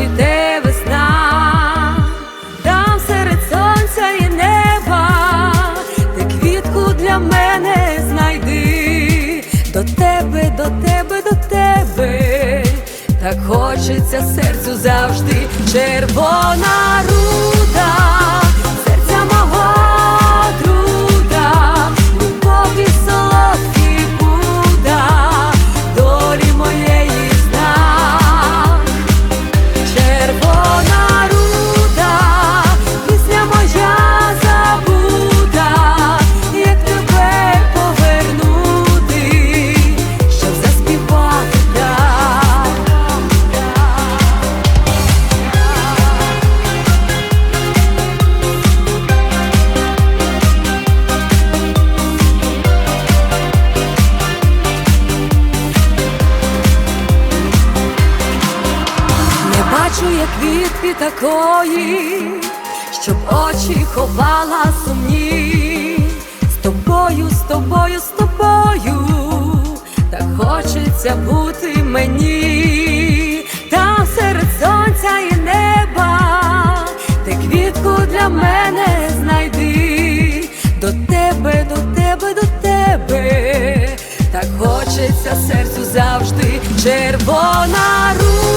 цвіте весна, там серед сонця і неба, ти квітку для мене знайди, до тебе, до тебе, до тебе, так хочеться серцю завжди, червона руда, такої, щоб очі ховала сумні. З тобою, з тобою, з тобою, так хочеться бути мені, там серед сонця і неба, ти квітку для мене знайди, до тебе, до тебе, до тебе, так хочеться серцю завжди, червона руда,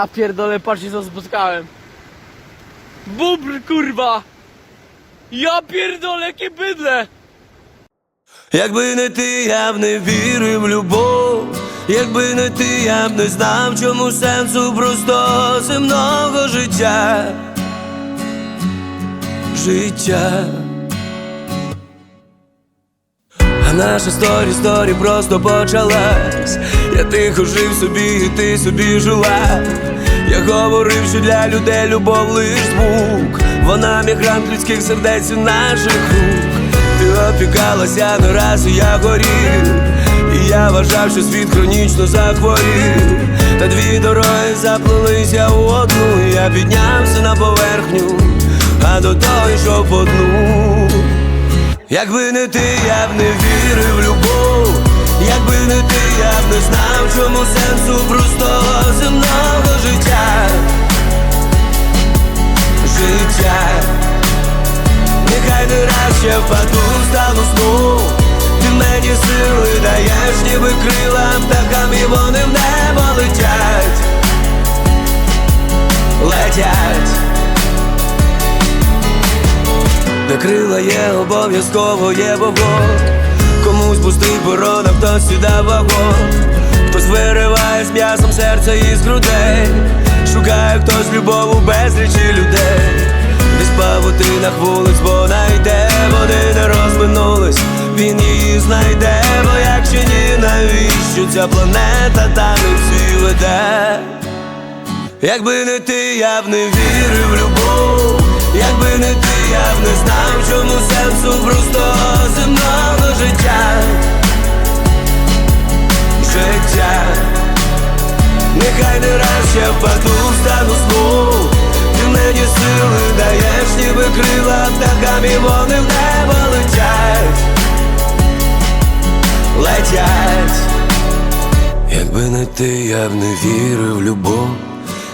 Ja pierdolę, patrzcie co spotkałem. Bubr, kurwa! Ja pierdolę, jakie bydle! Якби не ти, я б не вірив в любов. Якби не ти, я б не знав, чому сенсу просто земного життя. Життя. Наша сторі, сторі просто почалась. Я тихо жив собі, і ти собі жила. Я говорив, що для людей любов лиш звук. Вона мігрант людських сердець і наших рук. Ти опікалася не раз, і я горів. І я вважав, що світ хронічно захворів. Та дві дороги заплелися в одну. Я піднявся на поверхню, а до того йшов по дну. Якби не ти, я б не вірив в любов, якби не ти, я б не знав, чому сенсу простого земного життя. Життя, нехай не раз ще впаду, стану сну. Ти мені сили крила є, обов'язково є вогонь. Комусь пустий борон, а хтось сюди вагон. Хтось вириває з м'ясом серця із грудей. Шукає хтось любов у безлічі людей. Десь павутинах вулиць вона йде Вони не розминулись, він її знайде, бо як ще ні навіть ця планета та не всі веде. Якби не ти, я б не вірив в любов, якби не ти, я б не знав, чому сенсу просто земного життя. Життя, нехай не раз я впаду, стану знов Ти мені сили даєш, ніби крила птахам і вони в небо летять, летять. Якби не ти, я б не вірив в любов.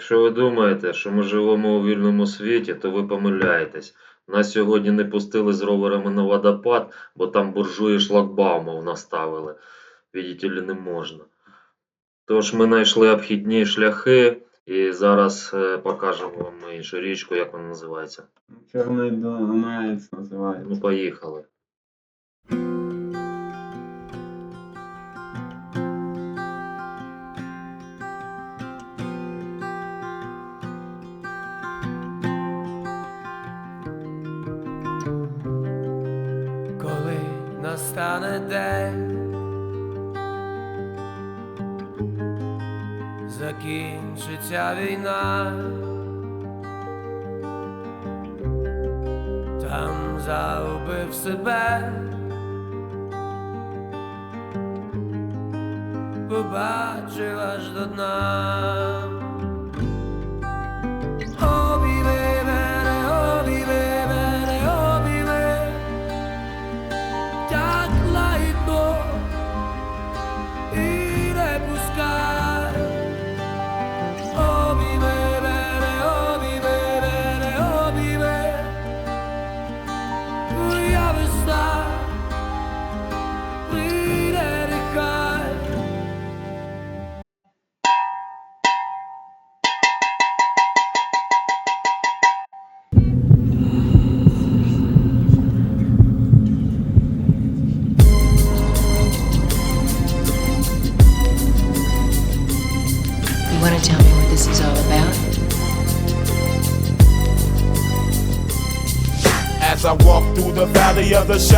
якщо ви думаєте, що ми живемо у вільному світі, то ви помиляєтесь. Нас сьогодні не пустили з роверами на водопад, бо там буржуї шлагбаумов наставили. Видите ли, не можна. Тож ми знайшли обхідні шляхи і зараз е, покажемо вам іншу річку, як вона називається. Чорний Дунаєць називається. Ну, поїхали. Настане день, закінчиться війна, там заубив себе, побачив аж до дна.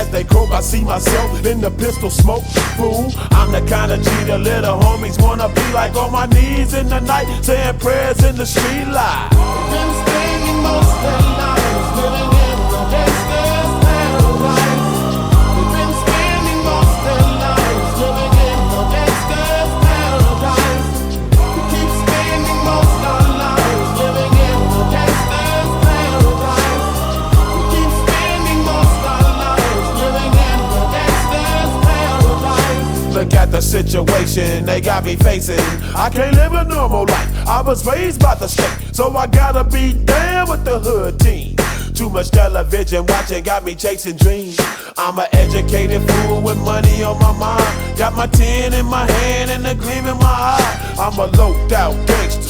As they croak, I see myself in the pistol smoke. Fool, I'm the kind of G little homies wanna be like on my knees in the night, saying prayers in the street light. Been spending most their situation they got me facing. I can't live a normal life. I was raised by the state, so I gotta be down with the hood team. Too much television watching got me chasing dreams. I'm an educated fool with money on my mind. Got my tin in my hand and a gleam in my eye. I'm a low out gangster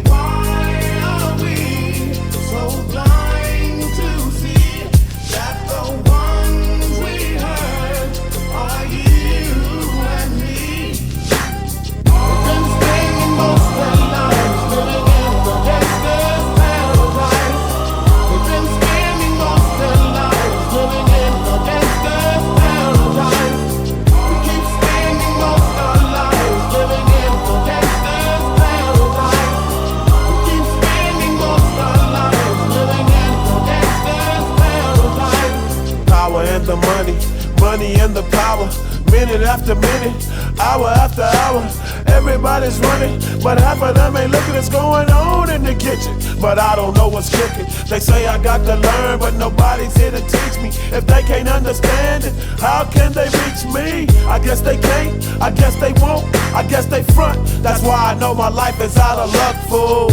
But I don't know what's cooking. They say I got to learn, but nobody's here to teach me. If they can't understand it, how can they reach me? I guess they can't, I guess they won't, I guess they front. That's why I know my life is out of luck, fool.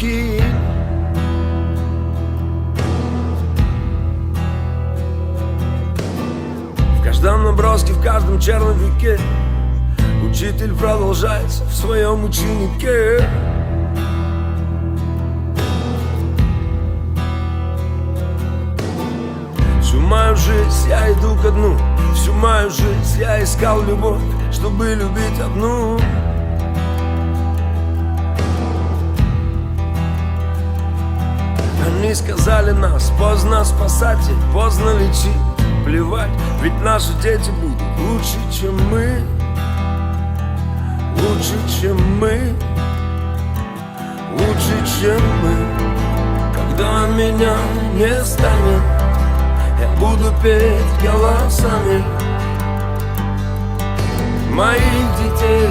Опрокинь В каждом наброске, в каждом черновике Учитель продолжается в своем ученике. Всю мою жизнь я иду ко дну Всю мою жизнь я искал любовь Чтобы любить одну Они сказали нас. Поздно спасать и поздно лечить. Плевать, ведь наши дети будут лучше, чем мы. Лучше, чем мы. Лучше, чем мы. Когда меня не станет я буду петь голосами моих детей.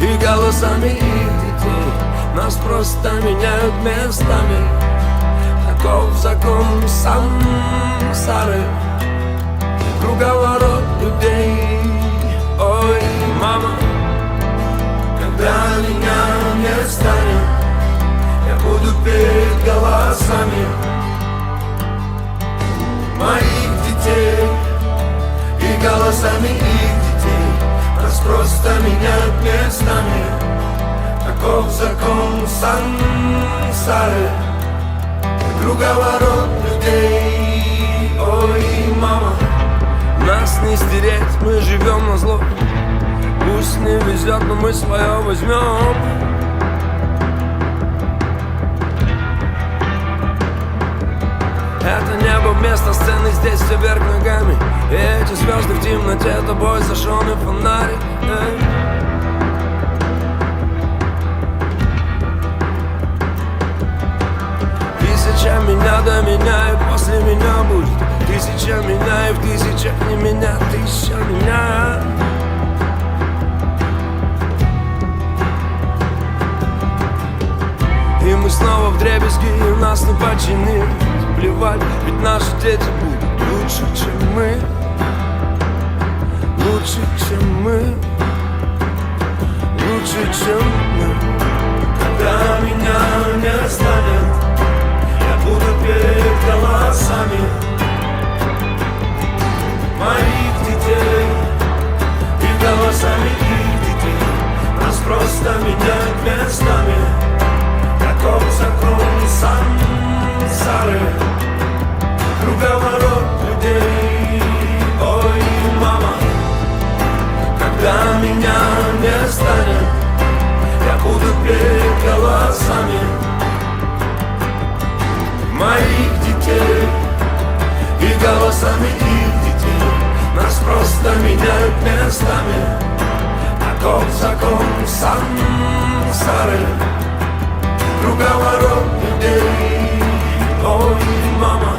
И голосами их детей. Нас просто меняют местами Таков закон сансары Круговорот людей Ой, мама Когда меня не станет Я буду петь голосами моих детей И голосами их детей Нас просто меняют местами Таков закон сансары Круговорот людей. Ой, мама Нас не стереть, мы живем на зло. Пусть не везет, но мы свое возьмем. Это небо место сцены здесь все вверх ногами. И эти звезды в темноте тобой зажженный фонарик Эй. Тысяча меня до меня и после меня будет Тысяча меня и в тысячах не меня Тысяча меня. И мы снова в дребезги, и нас не починить Плевать, ведь наши дети будут лучше, чем мы. Лучше, чем мы. Лучше, чем мы. Когда меня не станет Петь голосами Моих детей И голосами их детей. Нас просто меняют местами. Каков закон сансары Круговорот людей. Ой, мама Когда меня не станет Я буду петь голосами Моих детей И голосами их детей Нас просто меняют местами Таков закон сансары Круговорот людей Ой, мама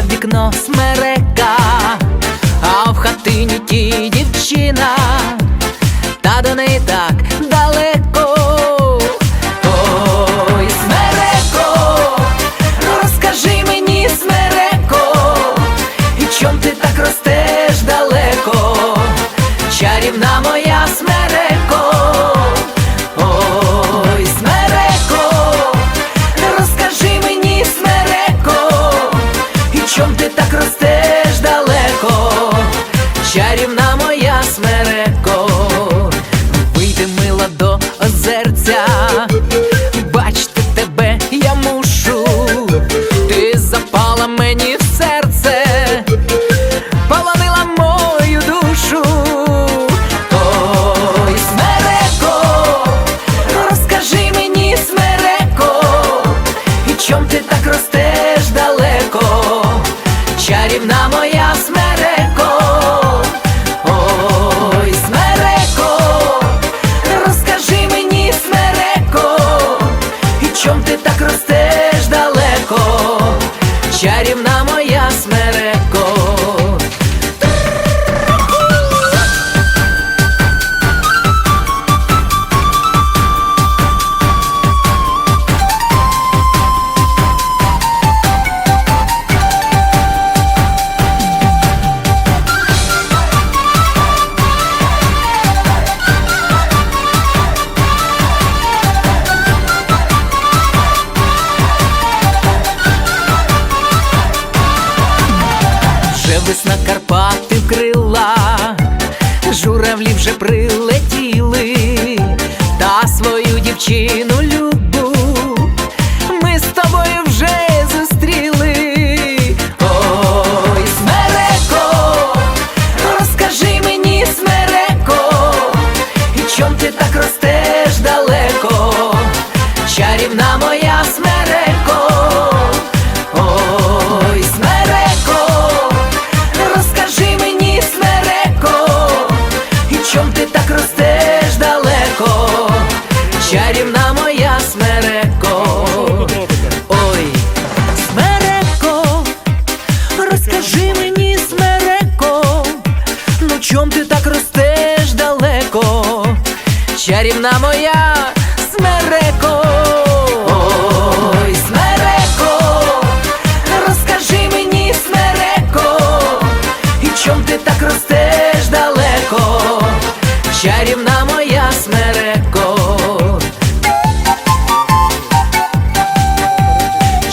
в вікно смерека, а в хатині ті дівчина, та до неї так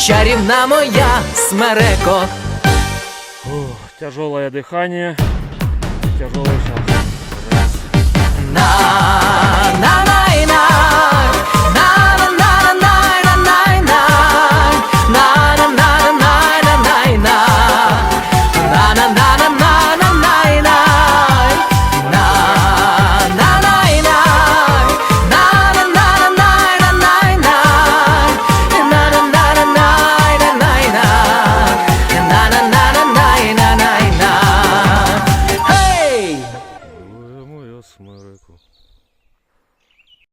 чарівна моя смереко. Ух, тяжелое дыхание, тяжелый шаг. Раз. На